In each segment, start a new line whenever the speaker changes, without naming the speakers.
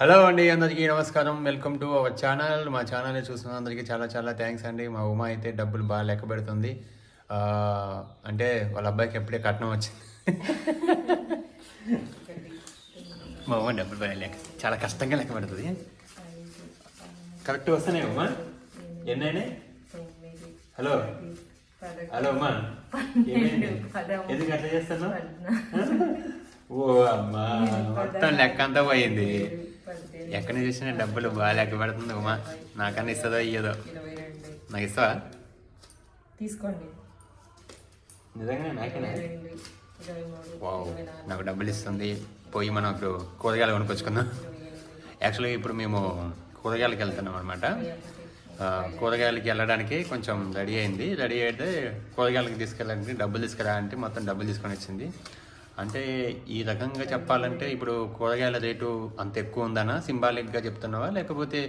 Hello అండి అందరికీ నమస్కారం. Welcome to our channel. మా ఛానల్ని చూస్తున్న అందరికీ చాలా చాలా థ్యాంక్స్ అండి. మా ఉమా అయితే డబ్బులు బాగా లెక్క పెడుతుంది. అంటే వాళ్ళ అబ్బాయికి ఎప్పుడే కట్నం వచ్చింది. మా ఉమ్మ డబ్బులు బాగా లెక్క చాలా కష్టంగా లెక్క పెడుతుంది. కరెక్ట్ వస్తున్నాయి ఉమా? ఎన్నైనాయి? హలో. హలో ఏమైంది? ఎందుకు అట్లా చేస్తున్నావు? ఓ అమ్మా మొత్తం లెక్క అంతా పోయింది. ఎక్కడ చూసినా డబ్బులు బాగా పెడుతుంది ఉమా. నాకన్నా ఇస్తుందో ఇయ్యదో. నాకు ఇస్తావా?
తీసుకోండి.
నిజంగా నాకేనా? నాకు డబ్బులు ఇస్తుంది. పోయి మనం ఇప్పుడు కూరగాయలు కొనుక్కొచ్చుకుందాం.
ఎనిమిది
యాక్చువల్గా ఇప్పుడు మేము కూరగాయలకి వెళ్తున్నాం అనమాట కూరగాయలకి వెళ్ళడానికి కొంచెం రెడీ అయింది. రెడీ అయితే కూరగాయలకి తీసుకెళ్ళడానికి డబ్బులు తీసుకురా అంటే మొత్తం డబ్బులు తీసుకొని వచ్చింది. అంటే ఈ రకంగా చెప్పాలంటే ఇప్పుడు కూరగాయల రేటు అంత ఎక్కువ ఉందనా? సింబాలిక్గా చెప్తున్నావా? లేకపోతే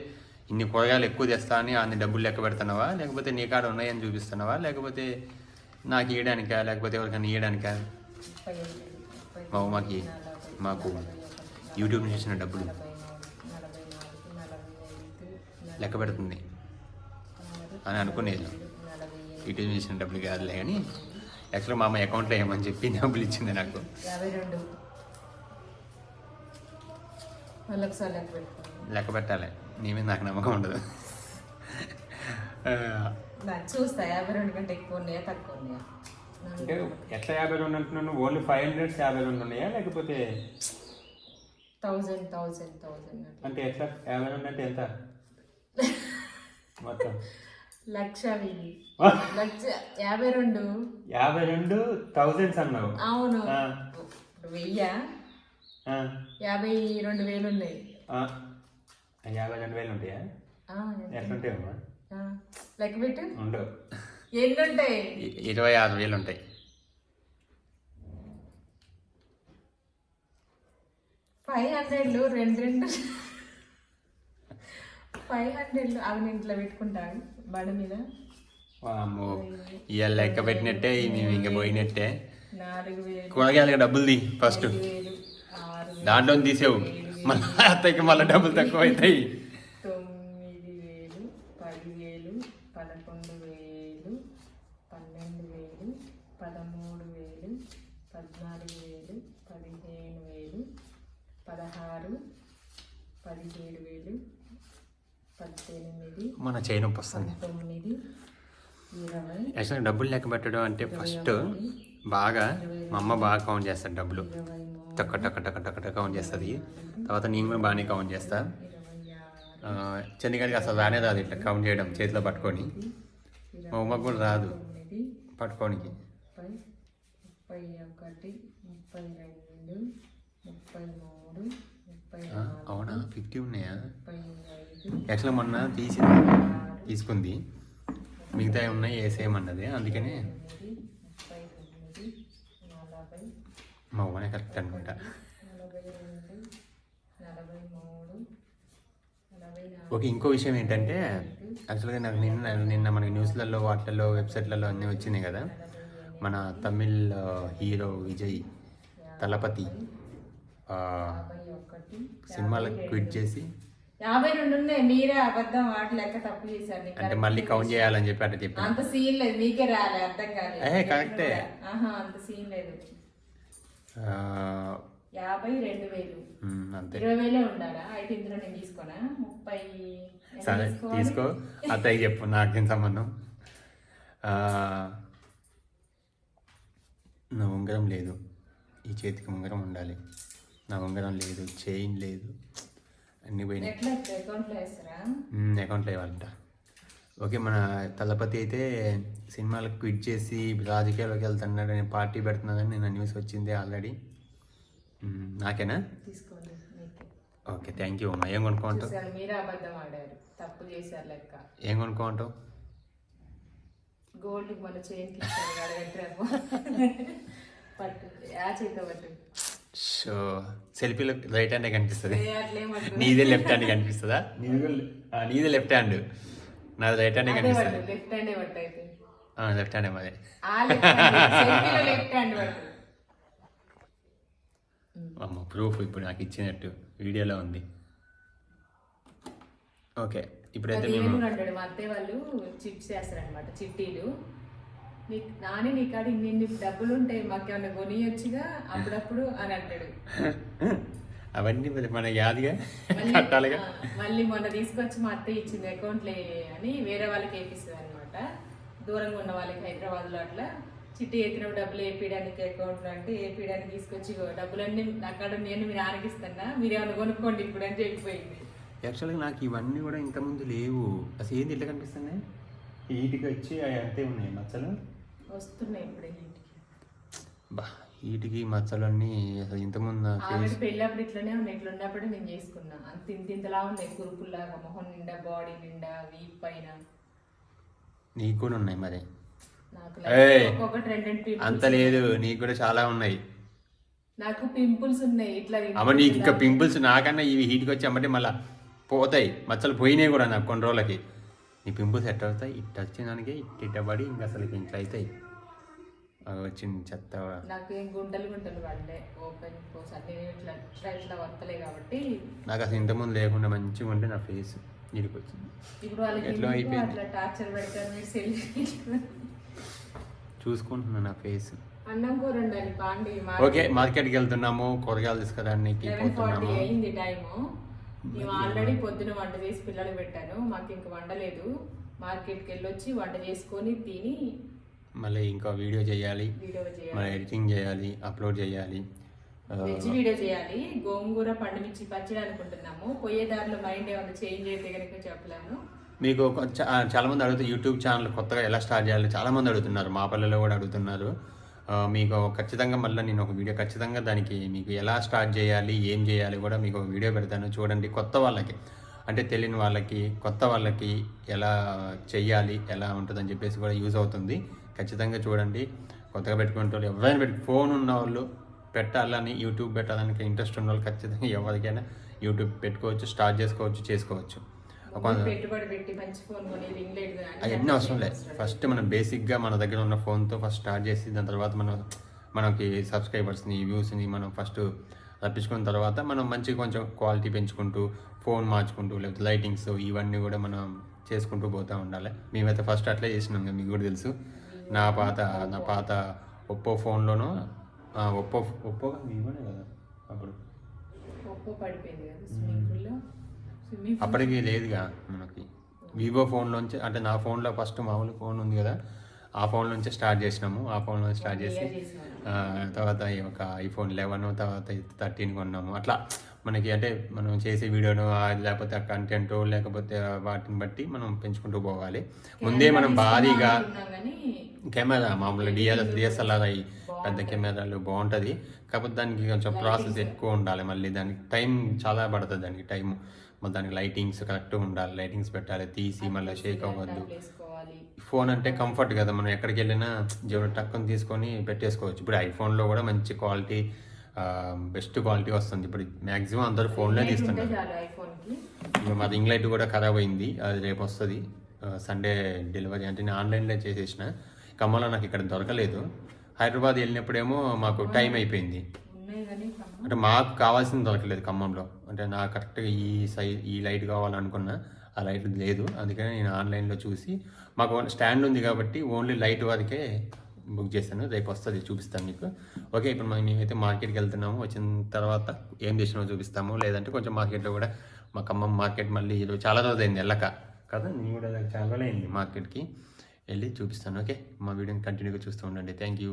ఇన్ని కూరగాయలు ఎక్కువ తెస్తా అని అన్ని డబ్బులు లెక్క పెడుతున్నావా? లేకపోతే నీ కాడ ఉన్నాయని చూపిస్తున్నావా? లేకపోతే నాకు ఇవ్వడానికా లేకపోతే ఎవరికైనా ఇవ్వడానికా
ముప్పై
మా ఉమాకి మాకు యూట్యూబ్ నుంచి వచ్చిన డబ్బులు లెక్క పెడుతుంది అని అనుకునేది.
నలభై
యూట్యూబ్ చేసిన డబ్బులు కాదులే కానీ యాక్చువల్గా మా అమ్మ అకౌంట్లో వేయమని చెప్పి డబ్బులు ఇచ్చింది నాకు.
లెక్క
పెట్టాలి. నీ మీద నాకు నమ్మకం ఉండదు.
చూస్తా యాభై రెండు కంటే ఎక్కువ ఉన్నాయా తక్కువ ఉన్నాయా?
అంటే ఎట్లా యాభై రెండు అంటున్నాను? ఓన్లీ ఫైవ్ హండ్రెడ్స్ యాభై రెండు ఉన్నాయా? లేకపోతే
థౌజండ్ థౌజండ్ థౌజండ్
అంటే ఎట్లా? యాభై రెండు అంటే ఎంత? మొత్తం
లక్ష వెయ్యి. లక్ష యాభై రెండు.
యాభై రెండు థౌజండ్స్ అన్నావు.
అవును. వెయ్యా?
ఆ,
యాభై రెండు వేలు ఉన్నాయి.
ఆ. యాభై రెండు వేలు ఉంటాయా?
ఆ,
ఎట్లుంటాయమ్మా.
లెక్క పెట్టు.
ఉండవు
ఎన్ని ఉంటాయి
ఇరవై ఆరు వేలు ఉంటాయి.
ఫైవ్ హండ్రెడ్లు రెండు రెండు. ఫైవ్ హండ్రెడ్లు అవి నేను ఇట్లా పెట్టుకుంటాను బండి మీద.
ఇవాళ లెక్క పెట్టినట్టే మేము ఇంకా పోయినట్టే. కూరగాయలకి డబ్బులు ది ఫస్ట్. దాంట్లో తీసేవు. మళ్ళీ అత్తకి మళ్ళీ డబ్బులు తక్కువ అవుతాయి
తొమ్మిది వేలు పది వేలు పదకొండు వేలు పన్నెండు వేలు పదమూడు వేలు పద్నాలుగు వేలు పదిహేను వేలు పదహారు పదిహేడు వేలు పద్దెనిమిది
మన చేయి నొప్పి వస్తుంది.
ఇరవై
యాక్చువల్గా డబ్బులు లెక్క పెట్టడం అంటే ఫస్ట్ బాగా మా అమ్మ బాగా కౌంట్ చేస్తారు డబ్బులు. టక్క టక్క టక్క టక్క టక్క కౌంట్ చేస్తుంది. తర్వాత నేను కూడా బాగానే కౌంట్ చేస్తా. చందిగాడికి అసలు రానే రాదు ఇట్లా కౌంట్ చేయడం చేతిలో పట్టుకొని. మా అమ్మకు కూడా రాదు పట్టుకోనికి.
ముప్పై ఒకటి ముప్పై రెండు ముప్పై మూడు
అవునా? ఫిఫ్టీ ఉన్నాయా? యాక్చువల్గా మొన్న తీసింది తీసుకుంది? మిగతా ఉన్నాయి వేసేయమన్నది అందుకనే. మా అమ్మనే కరెక్ట్ అనమాట ఓకే ఇంకో విషయం ఏంటంటే యాక్చువల్గా నాకు నిన్న నిన్న మనకి న్యూస్లలో వాటిల్లో వెబ్సైట్లలో అన్నీ వచ్చినాయి కదా. మన తమిళ్ హీరో విజయ్ తలపతి. సినిమాలకు క్విట్ చేసి
యాభై రెండు ఉన్నాయి. మీరే అబద్ధం వాటి లెక్క తప్పు చేశారు.
అంటే మళ్ళీ కౌంట్ చేయాలని చెప్పి అట్లా చెప్పాను.
అంత సీన్ లేదు. మీకే రాలే అర్థం కాలేదు.
కరెక్టే.
అంత సీన్ లేదు. యాభై రెండు వేలు.
అంతే.
ఇరవై వేలే ఉండాలా? అయితే ఇందులో నేను తీసుకోనా? ముప్పై
సరే? తీసుకో. అత్తయ్య చెప్పు నాకేం సంబంధం? నా ఉంగరం లేదు. ఈ చేతికి ఉంగరం ఉండాలి. నా ఉంగరం లేదు చైన్ లేదు. అన్నీ పోయినాయి.
అకౌంట్లో
ఇవ్వాలంట. ఓకే మన తలపతి అయితే సినిమాలకు క్విట్ చేసి రాజకీయాల్లోకి వెళ్తున్నాడని పార్టీ పెడుతున్నాడని నేను న్యూస్ వచ్చింది ఆల్రెడీ నాకేనా? ఓకే థ్యాంక్ యూ అమ్మా. ఏం
ఆడారు. తప్పు చేశారు లెక్క.
ఏం కొనుక్కోమంటావు?
గోల్డ్ మన పట్టు ఆ చేత పట్టు.
సో సెల్ఫీలో రైట్ హ్యాండ్ కనిపిస్తుంది. నీదే లెఫ్ట్ హ్యాండ్ కనిపిస్తుందా? నీది లెఫ్ట్ హ్యాండ్. నాది రైట్ హ్యాండ్ కనిపిస్తుంది.
లెఫ్ట్ హ్యాండే పట్టు అయితే.
లెఫ్ట్ హ్యాండ్ మాదే
ఆ లెఫ్ట్ హ్యాండ్ సెల్ఫీలో లెఫ్ట్ హ్యాండ్ పట్టు
అమ్మ ప్రూఫ్ ఇప్పుడు నాకు ఇచ్చినట్టు. వీడియోలో ఉంది. ఓకే ఇప్పుడైతే మేము
వాళ్ళు చిట్స్ చేస్తారనమాట చిట్టీలు. నీకు నాని నీ కాడ ఇన్ని ఇన్ని డబ్బులు ఉంటాయి మాకేమన్నా కొనియొచ్చుగా? అప్పుడప్పుడు అని అంటాడు.
అవన్నీ మరి మన యాదిగా
మళ్ళీ
కట్టాలిగా.
మళ్ళీ మొన్న తీసుకొచ్చి మా అత్తయ్య ఇచ్చింది అకౌంట్లో అని వేరే వాళ్ళకి వేపిస్తుంది అనమాట దూరంగా ఉన్న వాళ్ళకి హైదరాబాద్లో అట్లా. చిట్టి ఎత్తినప్పుడు డబ్బులు వేపించడానికి అకౌంట్లో అంటే వేపించడానికి తీసుకొచ్చి ఇగో డబ్బులన్నీ అక్కడ నేను మీరు ఆరగిస్తున్నా మీరు ఏమైనా కొనుక్కోండి ఇప్పుడు అని చెప్పిపోయింది.
యాక్చువల్గా నాకు ఇవన్నీ కూడా ఇంతకుముందు లేవు. అసలు ఏంది ఇట్లా కనిపిస్తున్నాయి? వీటికి వచ్చి అవి అంతే ఉన్నాయి మచ్చలు.
వస్తున్నాయి ఇప్పుడు
బా వీటికి మచ్చలు అన్నీ అసలు ఇంతకుముందు నా
ఆవిడ
ఫేస్
పెళ్ళప్పుడు ఇట్లనే ఉన్నాయి. ఇట్లా ఉన్నప్పుడు నేను చేసుకున్నా. అంత ఇంత ఇంతలా ఉన్నాయి కురుపుల్లాగా మొహం నిండా బాడీ నిండా వీప్ పైన.
నీకు కూడా ఉన్నాయి మరి?
నాకు ఒక్కొక్కటి రెండు రెండు
అంత లేదు. నీకు కూడా చాలా ఉన్నాయి.
నాకు పింపుల్స్ ఉన్నాయి. ఇట్లా
అమ్మ నీకు ఇంకా పింపుల్స్ నాకన్నా ఇవి హీట్కి వచ్చి అమ్మంటే మళ్ళీ పోతాయి. మచ్చలు పోయినాయి కూడా నాకు కొన్ని రోజులకి. నీ పింపుల్స్ ఎట్ట అవుతాయి ఇట్ట వచ్చినానికి ఇట్ట ఇట్ట పడి ఇంకా అసలు ఇంట్లో అవుతాయి అవి వచ్చింది చెత్త
నాకు ఏం గుంటలు గుంటలు పడలే. ఓపెన్ పోస్ అన్ని ఇట్లా ఇట్లా కాబట్టి
నాకు అసలు ఇంతకుముందు లేకుండా మంచిగా ఉంటే నా ఫేస్ నీడికి వచ్చింది.
ఇప్పుడు వాళ్ళకి
ఎట్లా అయిపోయింది?
అట్లా టార్చర్ పెడతారు మీరు సెల్
చూసుకుంటున్నా నా ఫేస్
అన్నం కూర ఉండాలి పాండి
ఓకే మార్కెట్కి వెళ్తున్నాము కూరగాయలు తీసుకురానికి పోతున్నాము.
అయింది టైము. మేము ఆల్రెడీ పొద్దున వంట చేసి పిల్లలకు పెట్టాను. మాకు ఇంక వండలేదు. మార్కెట్కి వెళ్ళొచ్చి వంట చేసుకొని తిని
మళ్ళీ ఇంకా వీడియో చేయాలి ఎడిటింగ్ చేయాలి అప్లోడ్ చేయాలి.
వెజ్ వీడియో చేయాలి. గోంగూర పండుమిర్చి పచ్చడి అనుకుంటున్నాము. పోయే దారిలో మైండ్ ఏమైనా చేంజ్ అయితే కనుక చెప్పలేము.
మీకు చాలా మంది అడుగుతారు యూట్యూబ్ ఛానల్ కొత్తగా ఎలా స్టార్ట్ చేయాలి. చాలా మంది అడుగుతున్నారు మా పల్లెలో కూడా అడుగుతున్నారు. మీకు ఖచ్చితంగా మళ్ళీ నేను ఒక వీడియో ఖచ్చితంగా దానికి మీకు ఎలా స్టార్ట్ చేయాలి ఏం చేయాలి కూడా మీకు ఒక వీడియో పెడతాను. చూడండి కొత్త వాళ్ళకి అంటే తెలియని వాళ్ళకి కొత్త వాళ్ళకి ఎలా చెయ్యాలి ఎలా ఉంటుందని చెప్పేసి కూడా యూజ్ అవుతుంది. ఖచ్చితంగా చూడండి కొత్తగా పెట్టుకుంటే వాళ్ళు ఎవరైనా పెట్టి ఫోన్ ఉన్న వాళ్ళు పెట్టాలని యూట్యూబ్ పెట్టాలని ఇంట్రెస్ట్ ఉన్న వాళ్ళు ఖచ్చితంగా ఎవరికైనా యూట్యూబ్ పెట్టుకోవచ్చు స్టార్ట్ చేసుకోవచ్చు చేసుకోవచ్చు. అవన్నీ అవసరం లేదు ఫస్ట్ మనం బేసిక్గా మన దగ్గర ఉన్న ఫోన్తో ఫస్ట్ స్టార్ట్ చేసి దాని తర్వాత మనం మనకి సబ్స్క్రైబర్స్ని వ్యూస్ని మనం ఫస్ట్ రప్పించుకున్న తర్వాత మనం మంచి కొంచెం క్వాలిటీ పెంచుకుంటూ ఫోన్ మార్చుకుంటూ లేకపోతే లైటింగ్స్ ఇవన్నీ కూడా మనం చేసుకుంటూ పోతూ ఉండాలి. మేమైతే ఫస్ట్ అట్లే చేసినాం కదా మీకు కూడా తెలుసు. నా పాత నా పాత ఒప్పో ఫోన్లోనూ ఒప్పో ఒప్పో కదా అప్పుడు?
ఒప్పో పడిపోయింది కదా
అప్పటికి లేదుగా మనకి. వివో ఫోన్లోంచి అంటే నా ఫోన్లో ఫస్ట్ మామూలు ఫోన్ ఉంది కదా. ఆ ఫోన్ నుంచి స్టార్ట్ చేసినాము. ఆ ఫోన్ నుంచి స్టార్ట్ చేసి తర్వాత ఒక ఐఫోన్ లెవెన్ తర్వాత థర్టీన్ కొన్నాము. అట్లా మనకి అంటే మనం చేసే వీడియోను లేకపోతే ఆ కంటెంట్ లేకపోతే వాటిని బట్టి మనం పెంచుకుంటూ పోవాలి. ముందే మనం భారీగా కెమెరా మామూలు డిఎల్ డిఎస్ఎల్ఆర్ అయ్యి పెద్ద కెమెరాలు బాగుంటుంది. కాకపోతే దానికి కొంచెం ప్రాసెస్ ఎక్కువ ఉండాలి. మళ్ళీ దానికి టైం చాలా పడుతుంది దానికి టైం మళ్ళీ దానికి లైటింగ్స్ కరెక్ట్గా ఉండాలి లైటింగ్స్ పెట్టాలి తీసి మళ్ళీ షేక్ అవ్వద్దు. ఫోన్ అంటే కంఫర్ట్ కదా మనం ఎక్కడికి వెళ్ళినా జీవన టక్కుని తీసుకొని పెట్టేసుకోవచ్చు. ఇప్పుడు ఐఫోన్లో కూడా మంచి క్వాలిటీ బెస్ట్ క్వాలిటీ వస్తుంది. ఇప్పుడు మ్యాక్సిమం అందరూ ఫోన్లో తీస్తున్నారు మాది ఇంగ్లైట్ కూడా ఖరాబ్ అయింది అది రేపు వస్తుంది. సండే డెలివరీ అంటే నేను ఆన్లైన్లో చేసేసిన. ఖమ్మంలో నాకు ఇక్కడ దొరకలేదు. హైదరాబాద్ వెళ్ళినప్పుడేమో మాకు టైం అయిపోయింది. అంటే మాకు కావాల్సింది దొరకలేదు ఖమ్మంలో. అంటే నాకు కరెక్ట్గా ఈ సై ఈ లైట్ కావాలనుకున్నా ఆ లైట్ లేదు. అందుకని నేను ఆన్లైన్లో చూసి మాకు స్టాండ్ ఉంది కాబట్టి ఓన్లీ లైట్ వరకే బుక్ చేశాను. రేపు వస్తుంది చూపిస్తాను మీకు ఓకే ఇప్పుడు మనం మేమైతే మార్కెట్కి వెళ్తున్నాము. వచ్చిన తర్వాత ఏం చేసినామో చూపిస్తాము. లేదంటే కొంచెం మార్కెట్లో కూడా మా ఖమ్మం మార్కెట్ మళ్ళీ ఈరోజు చాలా రోజు అయింది వెళ్ళక కదా నేను కూడా చాలా రోజులు అయింది మార్కెట్కి వెళ్ళి చూపిస్తాను. ఓకే మా వీడియోని కంటిన్యూగా చూస్తూ ఉండండి. Thank you